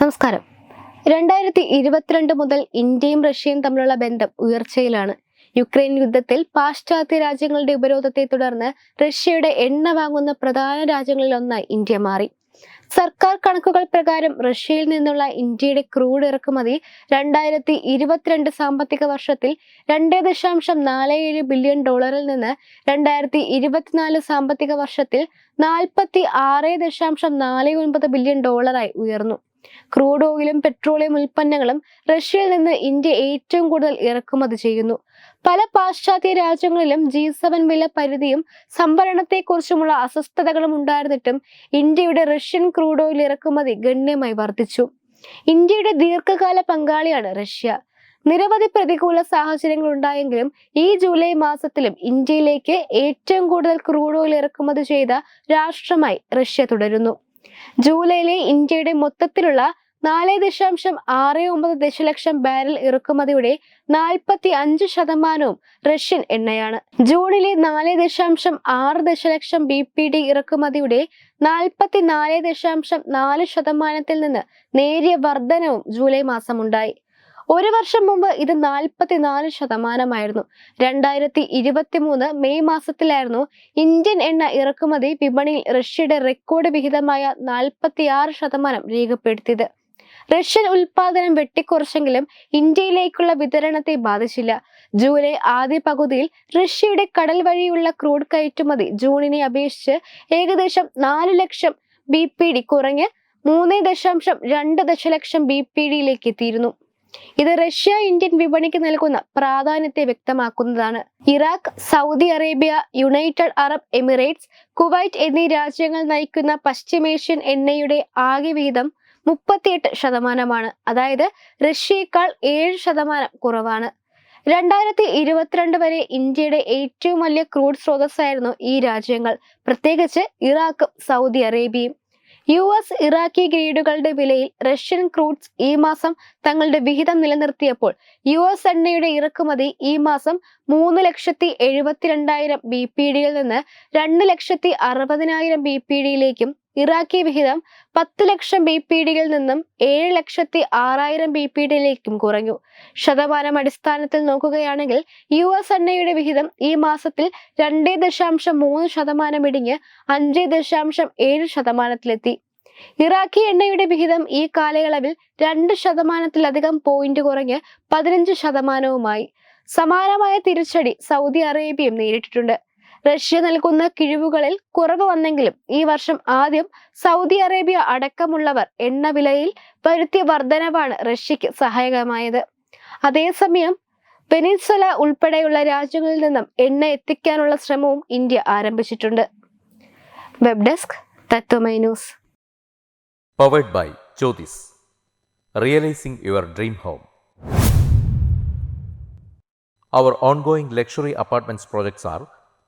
നമസ്കാരം. രണ്ടായിരത്തി ഇരുപത്തിരണ്ട് മുതൽ ഇന്ത്യയും റഷ്യയും തമ്മിലുള്ള ബന്ധം ഉയർച്ചയിലാണ്. യുക്രൈൻ യുദ്ധത്തിൽ പാശ്ചാത്യ രാജ്യങ്ങളുടെ ഉപരോധത്തെ തുടർന്ന് റഷ്യയുടെ എണ്ണ വാങ്ങുന്ന പ്രധാന രാജ്യങ്ങളിൽ ഒന്നായി ഇന്ത്യ മാറി. സർക്കാർ കണക്കുകൾ പ്രകാരം റഷ്യയിൽ നിന്നുള്ള ഇന്ത്യയുടെ ക്രൂഡ് ഇറക്കുമതി രണ്ടായിരത്തി ഇരുപത്തിരണ്ട് സാമ്പത്തിക വർഷത്തിൽ രണ്ട് ദശാംശം നാല് ഏഴ് ബില്യൺ ഡോളറിൽ നിന്ന് രണ്ടായിരത്തി ഇരുപത്തിനാല് സാമ്പത്തിക വർഷത്തിൽ നാൽപ്പത്തി ആറ് ദശാംശം നാല് ഒൻപത് ബില്യൺ ഡോളറായി ഉയർന്നു. ക്രൂഡ് ഓയിലും പെട്രോളിയം ഉൽപ്പന്നങ്ങളും റഷ്യയിൽ നിന്ന് ഇന്ത്യ ഏറ്റവും കൂടുതൽ ഇറക്കുമതി ചെയ്യുന്നു. പല പാശ്ചാത്യ രാജ്യങ്ങളിലും ജി സെവൻ വില പരിധിയും സംഭരണത്തെക്കുറിച്ചുമുള്ള അസ്വസ്ഥതകളും ഉണ്ടായിരുന്നിട്ടും ഇന്ത്യയുടെ റഷ്യൻ ക്രൂഡ് ഓയിൽ ഇറക്കുമതി ഗണ്യമായി വർദ്ധിച്ചു. ഇന്ത്യയുടെ ദീർഘകാല പങ്കാളിയാണ് റഷ്യ. നിരവധി പ്രതികൂല സാഹചര്യങ്ങൾ ഉണ്ടായെങ്കിലും ഈ ജൂലൈ മാസത്തിലും ഇന്ത്യയിലേക്ക് ഏറ്റവും കൂടുതൽ ക്രൂഡ് ഓയിൽ ഇറക്കുമതി ചെയ്ത രാഷ്ട്രമായി റഷ്യ തുടരുന്നു. ജൂലൈയിലെ ഇന്ത്യയുടെ മൊത്തത്തിലുള്ള നാല് ദശാംശം ആറ് ഒമ്പത് ദശലക്ഷം ബാരൽ ഇറക്കുമതിയുടെ നാൽപ്പത്തി അഞ്ച് ശതമാനവും റഷ്യൻ എണ്ണയാണ്. ജൂണിലെ നാല് ദശാംശം ആറ് ദശലക്ഷം ബി പി ഡി ഇറക്കുമതിയുടെ നാൽപ്പത്തി നാല് ദശാംശം നാല് ശതമാനത്തിൽ നിന്ന് നേരിയ വർധനവും ജൂലൈ മാസമുണ്ടായി. ഒരു വർഷം മുമ്പ് ഇത് നാൽപ്പത്തിനാല് ശതമാനമായിരുന്നു. രണ്ടായിരത്തി ഇരുപത്തി മൂന്ന് മെയ് മാസത്തിലായിരുന്നു ഇന്ത്യൻ എണ്ണ ഇറക്കുമതി വിപണിയിൽ റഷ്യയുടെ റെക്കോർഡ് വിഹിതമായ നാൽപ്പത്തിയാറ് ശതമാനം രേഖപ്പെടുത്തിയത്. റഷ്യൻ ഉൽപാദനം വെട്ടിക്കുറച്ചെങ്കിലും ഇന്ത്യയിലേക്കുള്ള വിതരണത്തെ ബാധിച്ചില്ല. ജൂലൈ ആദ്യ പകുതിയിൽ റഷ്യയുടെ കടൽ വഴിയുള്ള ക്രൂഡ് കയറ്റുമതി ജൂണിനെ അപേക്ഷിച്ച് ഏകദേശം നാല് ലക്ഷം ബി പി ഡി കുറഞ്ഞ് മൂന്ന് ദശാംശം രണ്ട് ദശലക്ഷം ബി പി ഡിയിലേക്ക് എത്തിയിരുന്നു. ഇത് റഷ്യ ഇന്ത്യൻ വിപണിക്ക് നൽകുന്ന പ്രാധാന്യത്തെ വ്യക്തമാക്കുന്നതാണ്. Iraq Saudi Arabia United Arab Emirates Kuwait എന്നീ രാജ്യങ്ങൾ നയിക്കുന്ന പശ്ചിമേഷ്യൻ എണ്ണയുടെ ആകെ വീതം മുപ്പത്തിയെട്ട് ശതമാനമാണ്. അതായത് റഷ്യയേക്കാൾ ഏഴ് ശതമാനം കുറവാണ്. രണ്ടായിരത്തി ഇരുപത്തിരണ്ട് വരെ ഇന്ത്യയുടെ ഏറ്റവും വലിയ ക്രൂഡ് സ്രോതസ്സായിരുന്നു ഈ രാജ്യങ്ങൾ. പ്രത്യേകിച്ച് ഇറാഖും സൗദി അറേബ്യയും. യു എസ് ഇറാഖി ഗ്രീഡുകളുടെ വിലയിൽ റഷ്യൻ ക്രൂഡ്സ് ഈ മാസം തങ്ങളുടെ വിഹിതം നിലനിർത്തിയപ്പോൾ യു എസ് എണ്ണയുടെ ഇറക്കുമതി ഈ മാസം മൂന്ന് ലക്ഷത്തി എഴുപത്തിരണ്ടായിരം ബി പി ഡിയിൽ നിന്ന് രണ്ട് ലക്ഷത്തി അറുപതിനായിരം ബി പി ഡിയിലേക്കും ഇറാഖി വിഹിതം പത്ത് ലക്ഷം ബി പി ഡിയിൽ നിന്നും ഏഴ് ലക്ഷത്തി ആറായിരം ബി പി ഡിയിലേക്കും കുറഞ്ഞു. ശതമാനം അടിസ്ഥാനത്തിൽ നോക്കുകയാണെങ്കിൽ യു എസ് എണ്ണയുടെ വിഹിതം ഈ മാസത്തിൽ രണ്ടേ ദശാംശം മൂന്ന് ശതമാനം ഇടിഞ്ഞ് അഞ്ച് ദശാംശം ഏഴ് ശതമാനത്തിലെത്തി. ഇറാഖി എണ്ണയുടെ വിഹിതം ഈ കാലയളവിൽ രണ്ട് ശതമാനത്തിലധികം പോയിന്റ് കുറഞ്ഞ് പതിനഞ്ച് ശതമാനവുമായി. സമാനമായ തിരിച്ചടി സൗദി അറേബ്യയും നേരിട്ടിട്ടുണ്ട്. റഷ്യ നൽകുന്ന കിഴിവുകളിൽ കുറവ് വന്നെങ്കിലും ഈ വർഷം ആദ്യം സൗദി അറേബ്യ അടക്കമുള്ളവർ എണ്ണ വിലയിൽ വരുത്തിയ വർധനവാണ് റഷ്യക്ക് സഹായകമായത്. അതേസമയം വെനിസ്വല ഉൾപ്പെടെയുള്ള രാജ്യങ്ങളിൽ നിന്നും എണ്ണ എത്തിക്കാനുള്ള ശ്രമവും ഇന്ത്യ ആരംഭിച്ചിട്ടുണ്ട്. Web desk Tatwamayi news. Powered by Jyothis realising your dream home